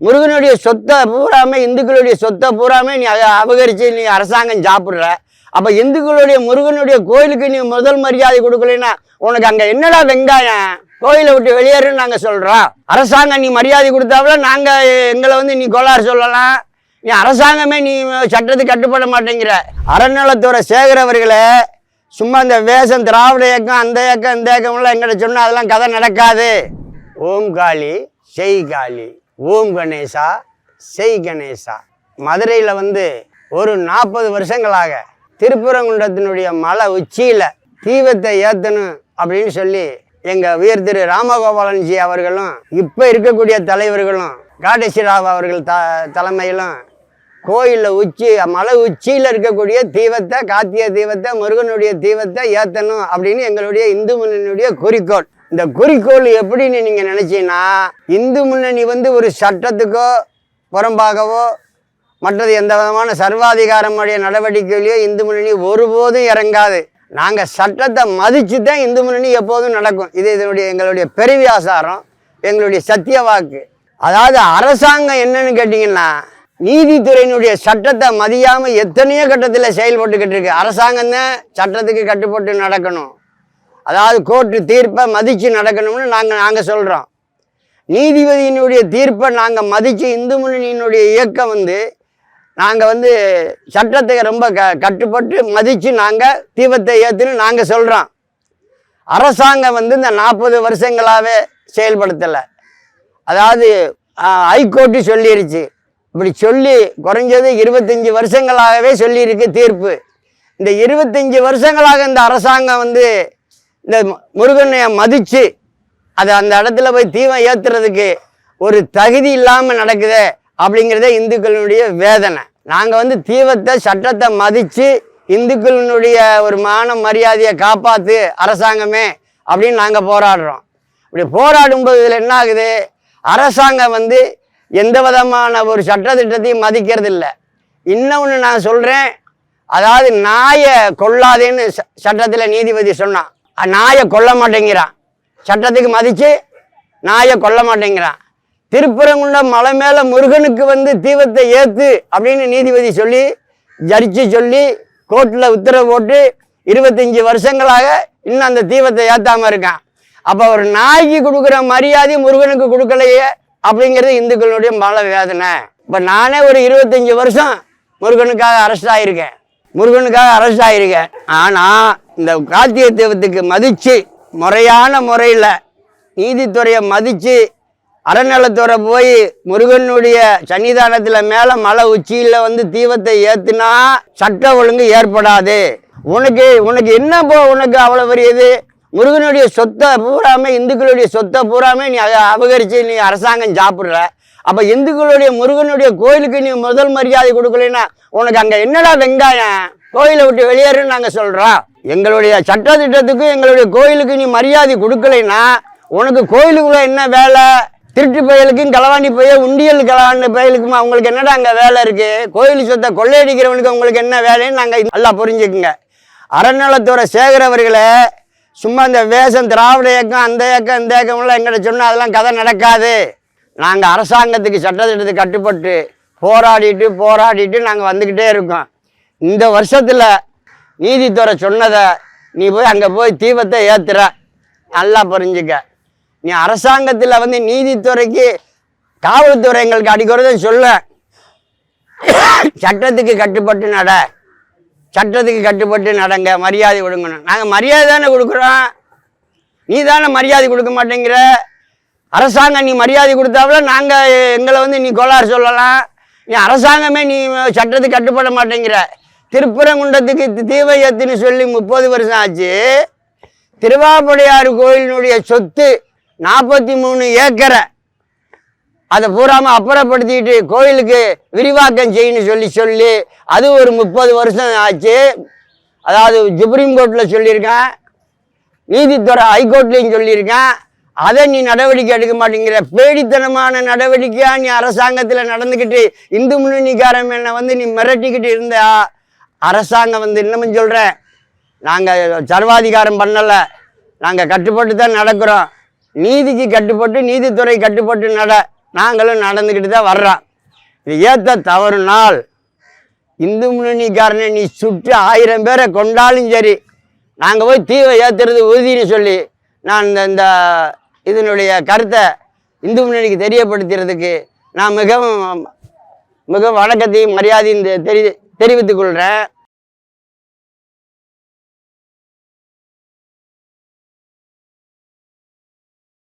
முருகனுடைய சொத்தை பூராமே இந்துக்களுடைய சொத்தை பூராமே நீ அதை அபகரித்து நீ அரசாங்கம் சாப்பிட்ற அப்போ இந்துக்களுடைய முருகனுடைய கோயிலுக்கு நீ முதல் மரியாதை கொடுக்கலைன்னா உனக்கு அங்கே என்னடா வெங்காயம்? கோயிலை விட்டு வெளியேறுன்னு நாங்கள் சொல்கிறோம் அரசாங்கம் நீ மரியாதை கொடுத்தாப்புல நாங்கள் எங்களை வந்து நீ கோளாறு சொல்லலாம். நீ அரசாங்கமே நீ சட்டத்துக்கு கட்டுப்பட மாட்டேங்கிற. அறநிலத்துறை சேகர் அவர்களே சும்மா இந்த வேஷம் திராவிட இயக்கம் அந்த இயக்கம் இந்த இயக்கம்லாம் எங்கிட்ட சொன்னால் அதெல்லாம் கதை நடக்காது. ஓம் காளி செய் காளி. ஓம் கணேசா செய் கணேசா. மதுரையில் வந்து ஒரு நாற்பது வருஷங்களாக திருப்பரங்குன்றத்தினுடைய மலை உச்சியில் தீபத்தை ஏற்றணும் அப்படின்னு சொல்லி எங்கள் உயர் திரு ராமகோபாலன்ஜி அவர்களும் இப்போ இருக்கக்கூடிய தலைவர்களும் காடேசிராவ் அவர்கள் த தலைமையிலும் கோயிலில் உச்சி மலை உச்சியில் இருக்கக்கூடிய தீபத்தை கார்த்திகை தீபத்தை முருகனுடைய தீபத்தை ஏற்றணும் அப்படின்னு எங்களுடைய இந்து முன்னணியுடைய குறிக்கோள். இந்த குறிக்கோள் எப்படின்னு நீங்கள் நினச்சீங்கன்னா இந்து முன்னணி வந்து ஒரு சட்டத்துக்கோ புறம்பாகவோ மற்றது எந்த விதமான சர்வாதிகாரமுடைய நடவடிக்கையிலையோ இந்து முன்னணி ஒருபோதும் இறங்காது. நாங்கள் சட்டத்தை மதித்து தான் இந்து முன்னணி எப்போதும் நடக்கும். இது இதனுடைய எங்களுடைய பெருவியாசாரம் எங்களுடைய சத்திய வாக்கு. அதாவது அரசாங்கம் என்னன்னு கேட்டிங்கன்னா நீதித்துறையினுடைய சட்டத்தை மதியாமல் எத்தனையோ கட்டத்தில் செயல்பட்டுக்கிட்டு இருக்கு. அரசாங்கம் தான் சட்டத்துக்கு கட்டுப்பட்டு நடக்கணும். அதாவது கோர்ட்டு தீர்ப்பை மதித்து நடக்கணும்னு நாங்கள் நாங்கள் சொல்கிறோம் நீதிபதியினுடைய தீர்ப்பை நாங்கள் மதித்து இந்து முன்னணியினுடைய இயக்கம் வந்து நாங்கள் வந்து சட்டத்துக்கு ரொம்ப க கட்டுப்பட்டு மதித்து நாங்கள் தீபத்தை ஏற்றுன்னு நாங்கள் சொல்கிறோம் அரசாங்கம் வந்து இந்த நாற்பது வருஷங்களாகவே செயல்படுத்தலை. அதாவது ஹைகோர்ட்டு சொல்லிடுச்சு இப்படி சொல்லி குறைஞ்சது இருபத்தஞ்சி வருஷங்களாகவே சொல்லியிருக்கு தீர்ப்பு. இந்த இருபத்தஞ்சி வருஷங்களாக இந்த அரசாங்கம் வந்து இந்த முருகனையை முருகனை மதித்து அது அந்த இடத்துல போய் தீபம் ஏற்றுறதுக்கு ஒரு தகுதி இல்லாமல் நடக்குதே அப்படிங்கிறதே இந்துக்களுடைய வேதனை. நாங்கள் வந்து தீபத்தை சட்டத்தை மதித்து இந்துக்களினுடைய ஒரு மான மரியாதையை காப்பாற்று அரசாங்கமே அப்படின்னு நாங்கள் போராடுறோம். இப்படி போராடும்போது இதில் என்ன ஆகுது? அரசாங்கம் வந்து எந்த விதமான ஒரு சட்டத்திட்டத்தையும் மதிக்கிறது இல்லை. இன்னொன்று நான் சொல்கிறேன் அதாவது நாயை கொல்லாதேன்னு ச- சட்டத்தில் நீதிபதி சொன்னான். நாயை கொல்ல மாட்டேங்கிறான். சட்டத்துக்கு மதித்து நாயை கொல்ல மாட்டேங்கிறான். திருப்பரங்குன்றம் மலை மேலே முருகனுக்கு வந்து தீபத்தை ஏற்று அப்படின்னு நீதிபதி சொல்லி ஜரிச்சு சொல்லி கோர்ட்டில் உத்தரவு போட்டு இருபத்தஞ்சி வருஷங்களாக இன்னும் அந்த தீபத்தை ஏற்றாம இருக்கான். அப்போ ஒரு நாய்க்கு கொடுக்குற மரியாதை முருகனுக்கு கொடுக்கலையே அப்படிங்கிறது இந்துக்களுடைய மல வேதனை இப்போ நானே ஒரு இருபத்தஞ்சி வருஷம் முருகனுக்காக அரெஸ்ட் ஆகியிருக்கேன் முருகனுக்காக அரெஸ்ட் ஆனால் இந்த கார்த்திகை தெய்வத்துக்கு மதித்து முறையான முறையில் நீதித்துறையை மதித்து அறநிலத்துறை போய் முருகனுடைய சன்னிதானத்தில் மேலே மலை உச்சியில் வந்து தீபத்தை ஏற்றுனா சட்ட ஒழுங்கு ஏற்படாது. உனக்கு உனக்கு என்ன போ உனக்கு அவ்வளோ பெரிய இது முருகனுடைய சொத்தை பூராமே இந்துக்களுடைய சொத்தை பூராமே நீ அதை அபகரித்து நீ அரசாங்கம் சாப்பிட்ற அப்போ இந்துக்களுடைய முருகனுடைய கோயிலுக்கு நீ முதல் மரியாதை கொடுக்கலைன்னா உனக்கு அங்கே என்னடா வெங்காயம்? கோயிலை விட்டு வெளியேறுன்னு நாங்கள் சொல்கிறோம் எங்களுடைய சட்டத்திட்டத்துக்கு எங்களுடைய கோயிலுக்கு நீ மரியாதை கொடுக்கலைன்னா உனக்கு கோயிலுக்குள்ள என்ன வேலை? திருட்டு பயலுக்கும் களவாண்டி பைய உண்டியல் களவாண்டி பயலுக்கும் அவங்களுக்கு என்னடா அங்கே வேலை இருக்கு? கோயில் சொத்தை கொள்ளையடிக்கிறவனுக்கு உங்களுக்கு என்ன வேலைன்னு நாங்கள் நல்லா புரிஞ்சுக்குங்க. அறநிலத்துறை சேகர் அவர்களே சும்மா இந்த வேஷம் திராவிட இயக்கம் அந்த இயக்கம் இந்த இயக்கம்லாம் எங்கிட்ட சொன்னால் அதெல்லாம் கதை நடக்காது. நாங்கள் அரசாங்கத்துக்கு சட்டத்திட்டத்துக்கு கட்டுப்பட்டு போராடிட்டு போராடிட்டு நாங்கள் வந்துக்கிட்டே இருக்கோம். இந்த வருஷத்தில் நீதித்துறை சொன்னதை நீ போய் அங்கே போய் தீபத்தை ஏற்றுற நல்லா புரிஞ்சுக்க. நீ அரசாங்கத்தில் வந்து நீதித்துறைக்கு காவல்துறை எங்களுக்கு அடிக்கிறதும் சொல்ல. சட்டத்துக்கு கட்டுப்பட்டு நட. சட்டத்துக்கு கட்டுப்பட்டு நடங்க. மரியாதை கொடுங்கணும். நாங்கள் மரியாதை தானே கொடுக்குறோம். நீ தானே மரியாதை கொடுக்க மாட்டேங்கிற. அரசாங்கம் நீ மரியாதை கொடுத்தாப்புல நாங்கள் எங்களை வந்து நீ கோளாறு சொல்லலாம். நீ அரசாங்கமே நீ சட்டத்துக்கு கட்டுப்பட மாட்டேங்கிற. திருப்புறங்குண்டத்துக்கு தி- தீப ஏத்துன்னு சொல்லி முப்பது வருஷம் ஆச்சு. திருவாப்படையாறு கோயிலினுடைய சொத்து நாற்பத்தி மூணு ஏக்கரை. அதை பூராமல் அப்புறப்படுத்திட்டு கோயிலுக்கு விரிவாக்கம் செய்யணும் சொல்லி சொல்லி அது ஒரு முப்பது வருஷம் ஆச்சு. அதாவது சுப்ரீம் கோர்ட்டில் சொல்லியிருக்கேன். நீதித்துறை ஹைகோர்ட்லேயும் சொல்லியிருக்கேன். அதை நீ நடவடிக்கை எடுக்க மாட்டேங்கிற. பேடித்தனமான நடவடிக்கையா நீ அரசாங்கத்தில் நடந்துக்கிட்டு இந்து முன்னணிக்காரன் என்ன வந்து நீ மிரட்டிக்கிட்டு இருந்த. அரசாங்கம் வந்து இன்னமும் சொல்கிறேன் நாங்கள் சர்வாதிகாரம் பண்ணலை. நாங்கள் கட்டுப்பட்டு தான் நடக்கிறோம். நீதிக்கு கட்டுப்பட்டு நீதித்துறை கட்டுப்பட்டு நட நாங்களும் நடந்துக்கிட்டு தான் வர்றோம். இது ஏற்ற நாள். இந்து முன்னணிக்காரனை நீ சுற்று ஆயிரம் பேரை கொண்டாலும் சரி நாங்கள் போய் தீவை ஏற்றுறது உறுதின்னு சொல்லி நான் இந்த இந்த இதனுடைய கருத்தை இந்து முன்னணிக்கு தெரியப்படுத்துறதுக்கு நான் மிகவும் மிகவும் வணக்கத்தையும் மரியாதையும் தெ- தெரி தெரிவித்துக் கொள்கிறேன்